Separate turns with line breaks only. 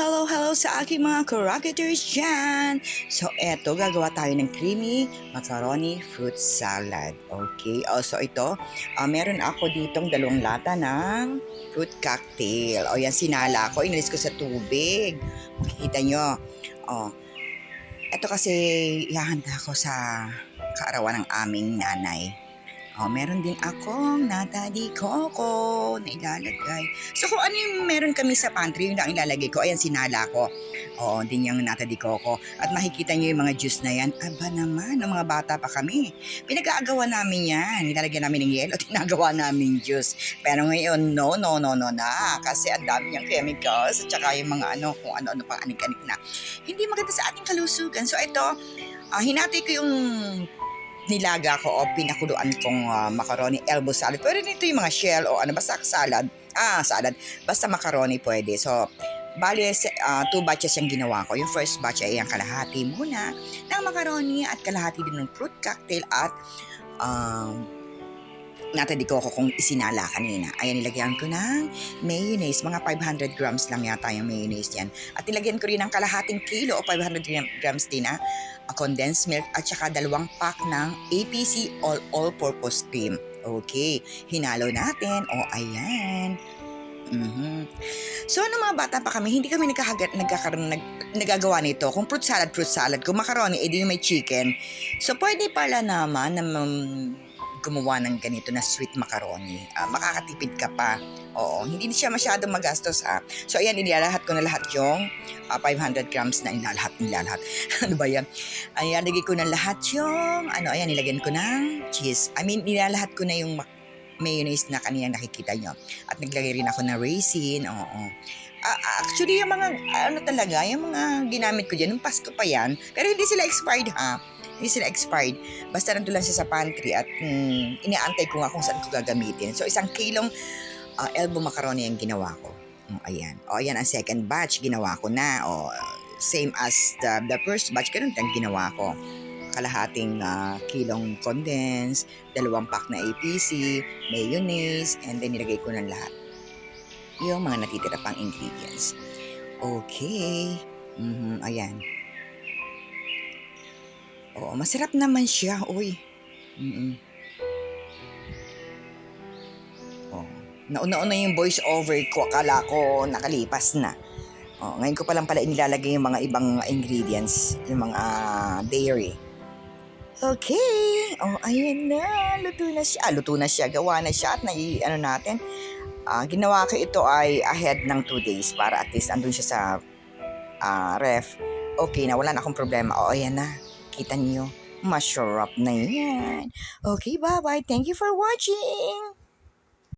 Hello, hello sa aking mga karoketers dyan! So, eto, gagawa tayo ng creamy macaroni fruit salad. Okay, also ito, ah, meron ako ditong dalawang lata ng fruit cocktail. O yan, sinala ko, inalis ko sa tubig. Makikita nyo. O, eto kasi, ihahanda ko sa kaarawan ng aming nanay. O, meron din akong nata di coco na ilalagay. So kung ano yung meron kami sa pantry, yun lang ilalagay ko. Ayan, sinala ko. Oo, din yung nata di coco. At makikita nyo yung mga juice na yan. Aba naman, nung mga bata pa kami. Pinag-aagawa namin yan. Nilalagyan namin ng yelo, tinagawa namin juice. Pero ngayon, no, no, no, no na. Kasi ang dami niyang chemicals at saka yung mga ano, kung ano-ano pang anik-anik na. Hindi maganda sa ating kalusugan. So ito, ah, hinati ko yung nilaga ko o pinakuluan kong ah, macaroni elbow salad. Pwede nito yung mga shell o ano, basta salad. Ah, salad. Basta macaroni pwede. So, bali, se- ah, two batches yung ginawa ko. Yung first batch ay ang kalahati muna ng macaroni at kalahati din ng fruit cocktail at um, di coco kung isinala kanina. Ayan, nilagyan ko ng mayonnaise. Mga 500 grams lang yata yung mayonnaise yan. At nilagyan ko rin ng kalahating kilo o 500 gram- grams din na uh, condensed milk at saka dalawang pack ng APC All All Purpose Cream. Okay, hinalo natin. O, ayan. Mhm. So, nung mga bata pa kami, hindi kami nagkakagat, nagkakaroon, nag, nagagawa nito. Kung fruit salad, fruit salad. Kung macaroni, edi yung may chicken. So, pwede pala naman na um, gumawa ng ganito na sweet macaroni. Ah, makakatipid ka pa. Oo, hindi siya masyadong magastos ha. So, ayan, ilalahat ko na lahat yung ah, 500 grams na ilalahat, ilalahat. ano ba yan? Ayan, lagay ko na lahat yung, ano, ayan, nilagyan ko ng cheese. I mean, nilalahat ko na yung ma- mayonnaise na kanina nakikita nyo. At naglagay rin ako ng raisin, oo. Ah, ah, actually, yung mga, ano talaga, yung mga ginamit ko dyan, nung Pasko pa yan, pero hindi sila expired ha. Hindi sila expired. Basta nandun lang siya sa pantry at mm, inaantay ko nga kung saan ko gagamitin. So, isang kilong ah, elbow macaroni ang ginawa ko. Oh, ayan. O, ayan ang second batch, ginawa ko na. O, same as the, the first batch, ganun din ginawa ko. Kalahating ah, kilong condensed, dalawang pack na APC, mayonnaise, and then nilagay ko ng lahat. Yung mga natitira pang ingredients. Okay. Mhm, ayan. Oo, masarap naman siya. Uy. Mm Oh. Nauna-una yung voice over ko. Akala ko nakalipas na. Oh, ngayon ko pa lang pala inilalagay yung mga ibang ingredients. Yung mga ah, dairy. Okay. Oh, ayan na. Luto na siya. Ah, luto na siya. Gawa na siya. At nai, ano natin. Ah, ginawa ko ito ay ahead ng 2 days para at least andun siya sa ah, ref. Okay na. Wala na akong problema. Oh, ayan na. Kita niyo. Masarap na yan. Okay, bye-bye. Thank you for watching.